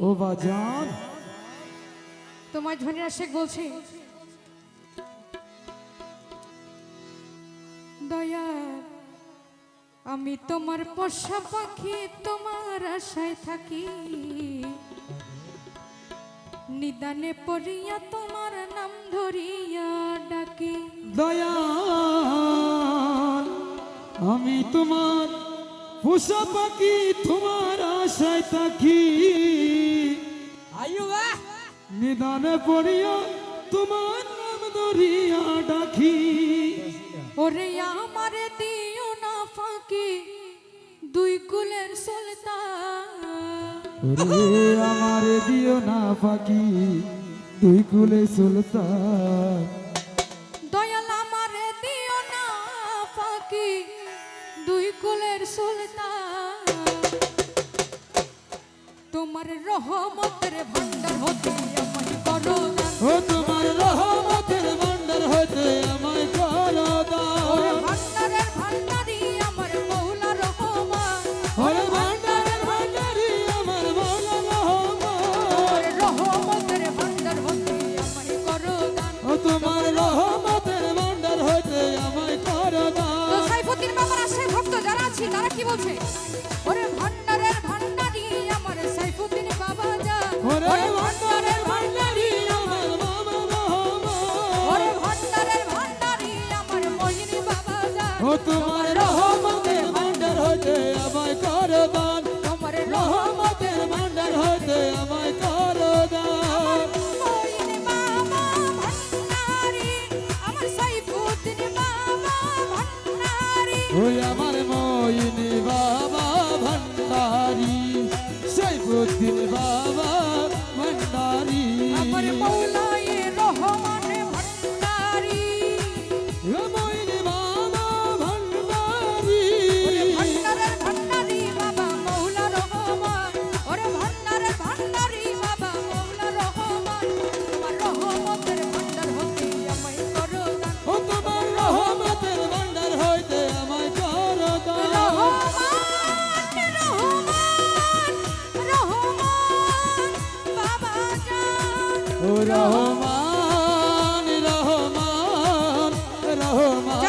ও বাজান। তোমার ঝনিরা শেখ বলছে। দয়া আমি তোমার পোষা পাখি তোমার আশায় থাকি। নিদানে পড়িয়া তোমার নাম ধরিয়া ডাকি। দয়া আমি তোমার পোষা পাখি তোমার আশায় থাকি। নিদানে পড়িয়া তোমার নাম ধরিয়া ডাকি। ওরে আমার দিও না ফাঁকি দুই কুলের সুলতান ওরে আমার দিও না পাখি তুই কুলে সুলতান দয়াল আমারে দিও না ফাঁকি দুই কুলের সুলতান তোমার রহমতের ভান্ডার হতে আমায় করো। ও তোমার রহমতের ভান্ডার হতে আমায় তোমার রহমতের ভান্ডার হইতে আমায় করো দান তোমার রহমতের ভান্ডার হইতে আমায় করো দান ভান্ডারি ভান্ডারি। ওই আমার মইনি বাবা ভণ্ডারি সৈফুদ্দিন বাবা ভণ্ডারি আমার মৌলায়ে রহমান রহমান রহমান।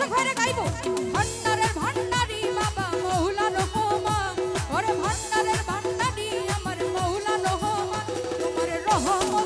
দর্শক ভাইরা গাইবো। ভান্ডারের ভান্ডারি বাবা মৌলা রহমান ওরে ভান্ডারের ভান্ডারি, আমার মৌলা রহমান তোমার রহমতের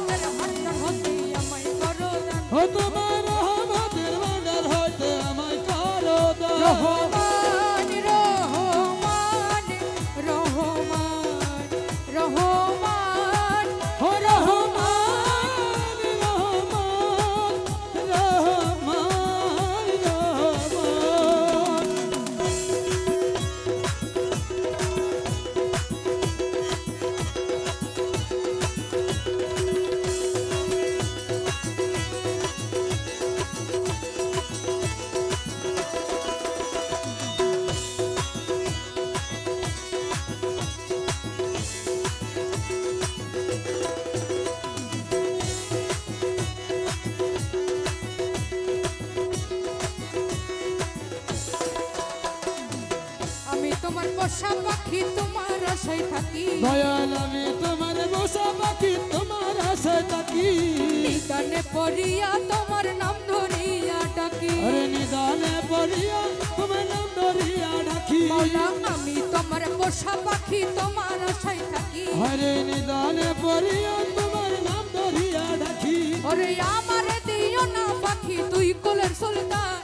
তোমার পোষা পাখি তোমার আশায় থাকি। দয়াল আমি তোমার বসা পাখি তোমার আশা থাকি। নিদানে পড়িয়া তোমার নাম ধরিয়া ডাকি। আরে নিদানে পড়িয়া তোমার নাম ধরিয়া ডাকি। মৌলা আমি তোমার পোষা পাখি তোমার আশায় থাকি। হরে নিদানে পড়িয়া তোমার নাম ধরিয়া ডাকি। ওরে আমার দিও না পাখি তুই কোলের সুলতান।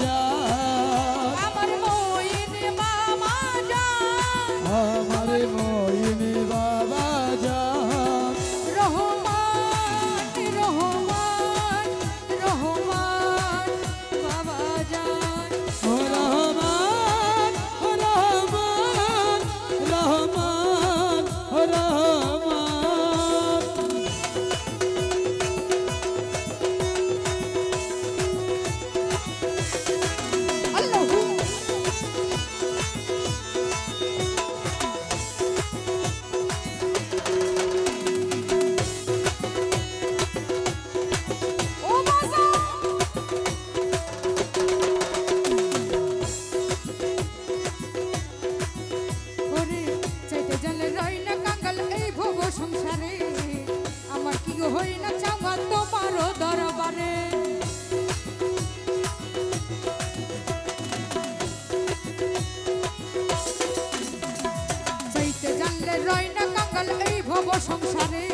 ভব সংসারে?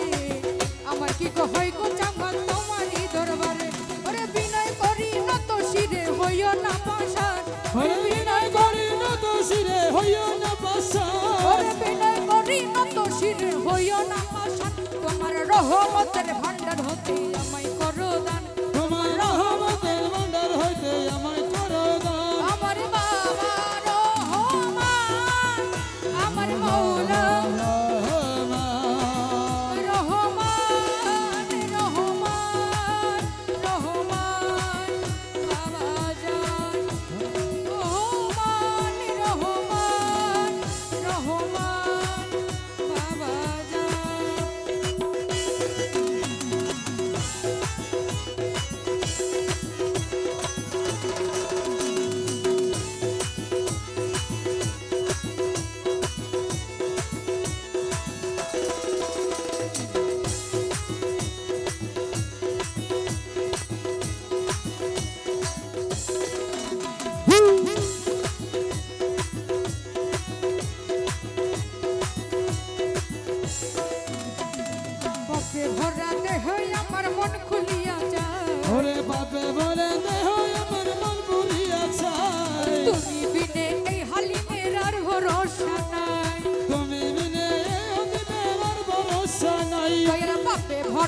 আমার কি গো হই গো চাওয়া তোমারই দরবারে? ওরে বিনয় করি নত শিরে হইও না পাশার। ওরে বিনয় করি নত শিরে হইও না পাশার। ওরে বিনয় করি নত শিরে হইও না পাশার। তোমার রহমতের ভান্ডার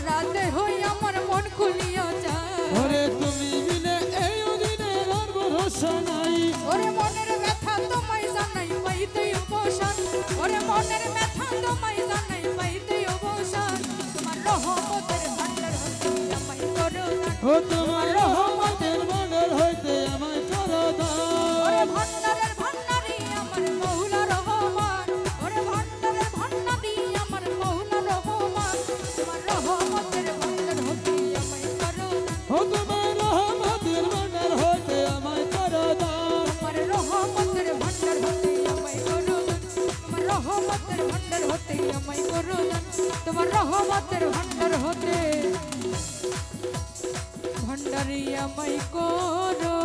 বাপে হই আমার মন খুলিয়া যায়। ওরে তুমি বিনে এই অধীনের আর ভরসা নাই। ওরে মনের ব্যথা তোমায় জানাই পাইতে অবসান। ওরে মনের ব্যথা তোমায় রহমতের ভান্ডার হতে আমায় করো দান তোমার রহমতের ভান্ডার হতে ভান্ডারি আমায় করো।